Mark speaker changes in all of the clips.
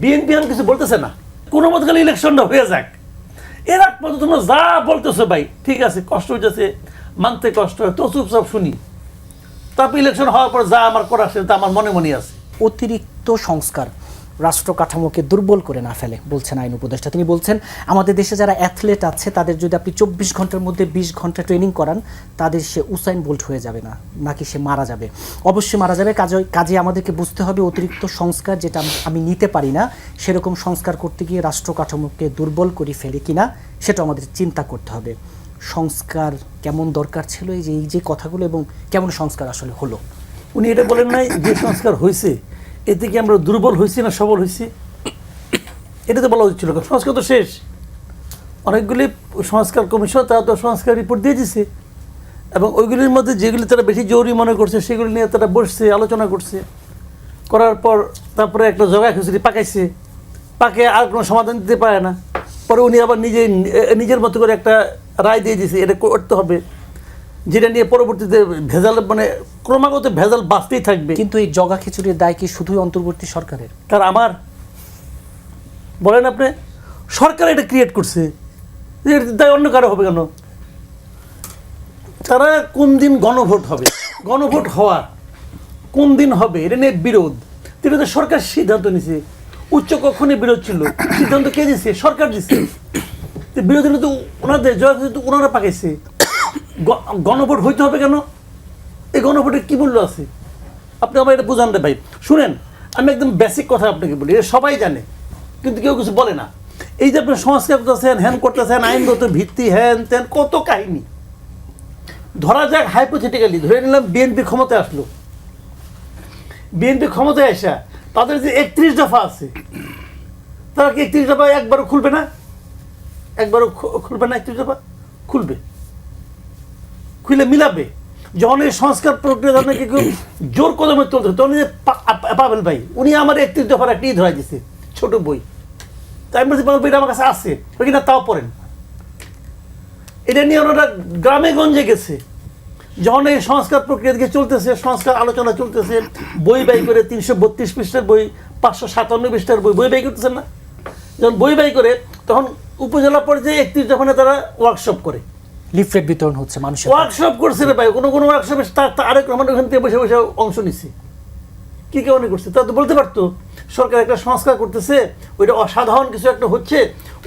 Speaker 1: BNP এখন কিছু বলতেছে না। কোনো মত গেলে ইলেকশনটা হয়ে যাক। এর আগ পর্যন্ত তোমরা যা বলতেছো ভাই, ঠিক আছে, কষ্ট হইতেছে, মানতে কষ্ট হয়, তো চুপচাপ শুনি। তারপর ইলেকশন হওয়ার পর যা আমার করা সেটা আমার মনে মনে আছে।
Speaker 2: অতিরিক্ত সংস্কার। রাষ্ট্র কাঠামোকে দুর্বল করে না ফেলে, বলছেন আইন উপদেষ্টা। তিনি বলছেন, আমাদের দেশে যারা অ্যাথলেট আছে, তাদের যদি আপনি চব্বিশ ঘণ্টার মধ্যে বিশ ঘণ্টা ট্রেনিং করান, তাদের সে উসাইন বোল্ট হয়ে যাবে না, নাকি সে মারা যাবে। অবশ্যই মারা যাবে, কাজে কাজে আমাদেরকে বুঝতে হবে অতিরিক্ত সংস্কার যেটা আমি- নিতে পারি না, সেরকম সংস্কার করতে গিয়ে রাষ্ট্র কাঠামোকে দুর্বল করে ফেলে কিনা, সেটা আমাদের চিন্তা করতে হবে। সংস্কার কেমন দরকার ছিল এই যে এই যে কথাগুলো এবং কেমন সংস্কার আসলে হলো?
Speaker 1: উনি এটা বলেন নাই যে সংস্কার হয়েছে এতে কি আমরা দুর্বল হয়েছি না সবল হয়েছি এটা তো বলা উচিত ছিল। সংস্কার তো শেষ। অনেকগুলি সংস্কার কমিশন তারা তো সংস্কার রিপোর্ট দিয়ে দিছে। এবং ওইগুলির মধ্যে যেগুলি তারা বেশি জরুরি মনে করছে, সেগুলি নিয়ে তারা বসছে, আলোচনা করছে। করার পর তারপরে একটা জগা খিচুড়ি পাকাইছে। পাকে আর কোনো সমাধান দিতে পারে না। পরে উনি আবার নিজে নিজের মতো করে একটা রায় দিয়ে দিয়েছে এটা করতে হবে। যেটা নিয়ে পরবর্তীতে ভেজাল মানে ক্রমাগত ভেজাল বাঁচতেই থাকবে।
Speaker 2: কিন্তু এই জগা খিচুড়ির দায় কি শুধুই অন্তর্বর্তী সরকারের?
Speaker 1: তার আমার বলেন আপনি সরকার এটা ক্রিয়েট করছে। এর দায় অন্য কারও হবে কেন? তারা কোন দিন গণভোট হবে? গণভোট হওয়া কোন দিন হবে? এটা নিয়ে বিরোধ। তিনি তো সরকার সিদ্ধান্ত নিছে। উচ্চ কক্ষণে বিরোধ ছিল। সিদ্ধান্ত কে দিছে? সরকার দিছে। বিরোধী তো ওনাদের জয় ওনারা পাকাইছে। গণভোট হইতে হবে কেন? এই গণভোটে কি মূল্য আছে? আপনি আমার এটা বুঝান ভাই। শুনেন, আমি একদম বেসিক কথা আপনাকে বলি, এটা সবাই জানে, কিন্তু কেউ কিছু বলে না। এই যে আপনি সংস্কার করতেছেন হ্যান করতেছেন, আইনগত ভিত্তি হ্যান ত্যান কত কাহিনী। ধরা যাক হাইপোথেটিক্যালি ধরে নিলাম বিএনপি ক্ষমতায় আসলো। বিএনপি ক্ষমতায় আসা তাদের যে একত্রিশ দফা আছে, তারা কি একত্রিশ দফা একবারও খুলবে না? একবারও খুলবে না একত্রিশ দফা? খুলবে। খুলে মিলাবে। যখন এই সংস্কার প্রক্রিয়া যখন নাকি কেউ জোর কদমে চলতে তখন এই যে পা- আপ- পাবেল ভাই, উনি আমার একত্রিশ দফার একটা ধরাই দিছে, ছোট বই। তাই আমি বলছি বইটা আমার কাছে আছে ওই কিনা তাও পড়েন। এটা নিয়ে ওনারা গ্রামে গঞ্জে গেছে। যখন এই সংস্কার প্রক্রিয়া দিকে চলতেছে, সংস্কার আলোচনা চলতেছে, বই বাই করে তিনশো বত্রিশ পৃষ্ঠার বই, পাঁচশো সাতান্ন পৃষ্ঠার বই বই বাই করতেছেন না? যখন বই বাই করে, তখন উপজেলা পর্যায়ে একত্রিশ দফানে তারা ওয়ার্কশপ করে।
Speaker 2: লিফলেট বিতরণ হচ্ছে মানুষের
Speaker 1: ওয়ার্কশপ করছে রে ভাই, কোনো কোনো ওয়ার্কশপে আরেক রহমান ওখান থেকে বসে বসে অংশ নিছে। কি কেমন করছে? তা তো বলতে পারতো, সরকার একটা সংস্কার করতেছে, ওইটা অসাধারণ কিছু একটা হচ্ছে,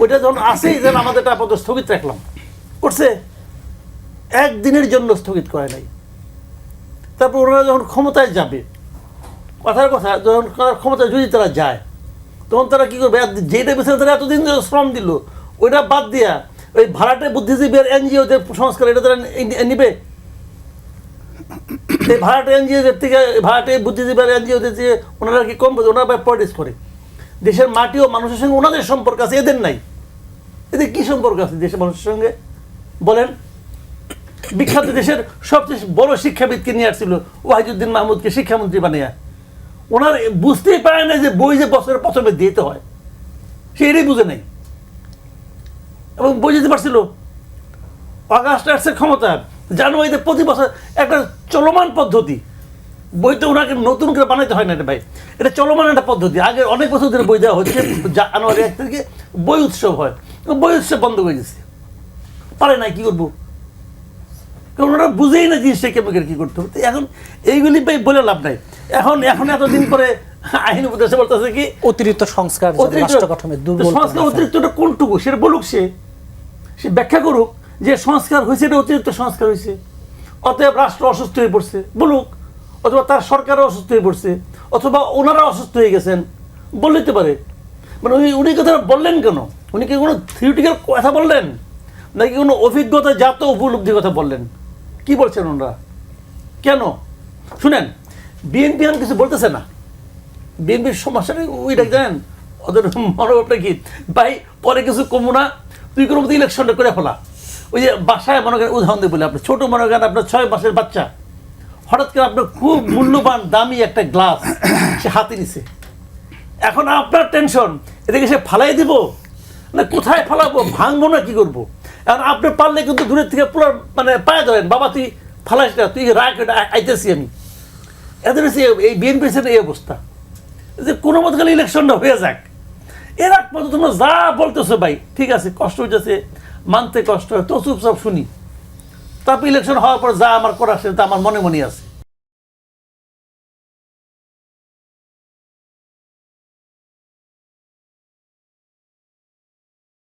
Speaker 1: ওইটা যখন আসেই যেন আমাদেরটা আপাতত স্থগিত রাখলাম। করছে, একদিনের জন্য স্থগিত করে নাই। তারপর ওনারা যখন ক্ষমতায় যাবে, কথার কথা, যখন ক্ষমতায় যদি তারা যায়, তখন তারা কী করবে? যেটা পেছনে তারা এতদিন শ্রম দিল, ওইটা বাদ দিয়া ওই ভাড়াটে বুদ্ধিজীবী আর এনজিওদের সংস্কার, এটা তারা নিবে? এই ভাড়াটে এনজিওদের থেকে, ভাড়াটে বুদ্ধিজীবী আর এনজিওদের যে ওনারা কি কম ওনারা পলিটিক্স করে। দেশের মাটি ও মানুষের সঙ্গে ওনাদের সম্পর্ক আছে, এদের নাই। এদের কি সম্পর্ক আছে দেশের মানুষের সঙ্গে? বলেন। বিখ্যাত দেশের সবচেয়ে বড় শিক্ষাবিদকে নিয়ে আসছিল, ওয়াহিদুদ্দিন মাহমুদকে শিক্ষামন্ত্রী বানিয়ে। ওনার বুঝতেই পারে না যে বই যে বছরের প্রথমে দিতে হয়। সে এটাই বুঝে নেই। এবং বই দিতে পারছিল। অগাস্ট আর্টসের ক্ষমতা। জানুয়ারিতে প্রতি বছর একটা চলমান পদ্ধতি। বই তো ওনাকে নতুন করে বানাইতে হয় না এটা ভাই। এটা চলমান একটা পদ্ধতি। আগে অনেক বছর ধরে বই দেওয়া হচ্ছে। জানুয়ারি এক তারিখে বই উৎসব হয়। বই উৎসব বন্ধ হয়ে গেছে পারে না কী করব? কারণ ওরা বুঝেই না জিনিসটা কেমন কি করতে হবে। এখন এইগুলি ভাই বলে লাভ নাই। এখন এখন এতদিন পরে আইন উপদেশে বলতেছে কি?
Speaker 2: অতিরিক্ত সংস্কার রাষ্ট্র কাঠামো দুর্বল
Speaker 1: সংস্কার অতিরিক্তটা কোনটুকু? সেটা বলুক সে। সে ব্যাখ্যা করুক যে সংস্কার হয়েছে এটা অতিরিক্ত সংস্কার হয়েছে। অতএব রাষ্ট্র অসুস্থ হয়ে পড়ছে বলুক। অথবা তার সরকারও অসুস্থ হয়ে পড়ছে অথবা ওনারা অসুস্থ হয়ে গেছেন বলতে পারে। মানে উনি উনি কথা বললেন কেন? উনি কি কোনো থিওরিটিক্যাল কথা বললেন? নাকি কোনো অভিজ্ঞতা জাত উপলব্ধির কথা বললেন? কি বলছেন ওনারা? কেন? শুনেন বিএনপি এখন কিছু বলতেছে না। বিএনপির সমস্যাটা ওইটা জানেন? ওদের মনোভাবটা কি? ভাই, পরে কিছু কমু না, তুই কোনো মতো ইলেকশনটা করে ফেলা। ওই যে বাসায় মনে করেন উদাহরণ দিয়ে বলি আপনার ছোটো মনে করেন আপনার ছয় মাসের বাচ্চা। হঠাৎ করে আপনার খুব মূল্যবান, দামি একটা গ্লাস সে হাতে নিছে। এখন আপনার টেনশন এটাকে সে ফালাই দিব? না কোথায় ফালাবো? ভাঙবো না কি করব? এখন আপনি পারলে কিন্তু দূরের থেকে পুরো মানে পায়ে ধরেন, বাবা তুই ফালাস না, তুই রাখ এটা আইতেছি আমি। এদের এই বিএনপি এই অবস্থা। যে কোনো মতো খালি ইলেকশনটা হয়ে যাক। এর আগ পর্যন্ত তোমরা যা বলতেছো ভাই, ঠিক আছে, কষ্ট হইতেছে, মানতে কষ্ট হয়, তো চুপচাপ শুনি। তারপর ইলেকশন হওয়ার পর যা আমার করা সেটা তা আমার মনে মনে আছে।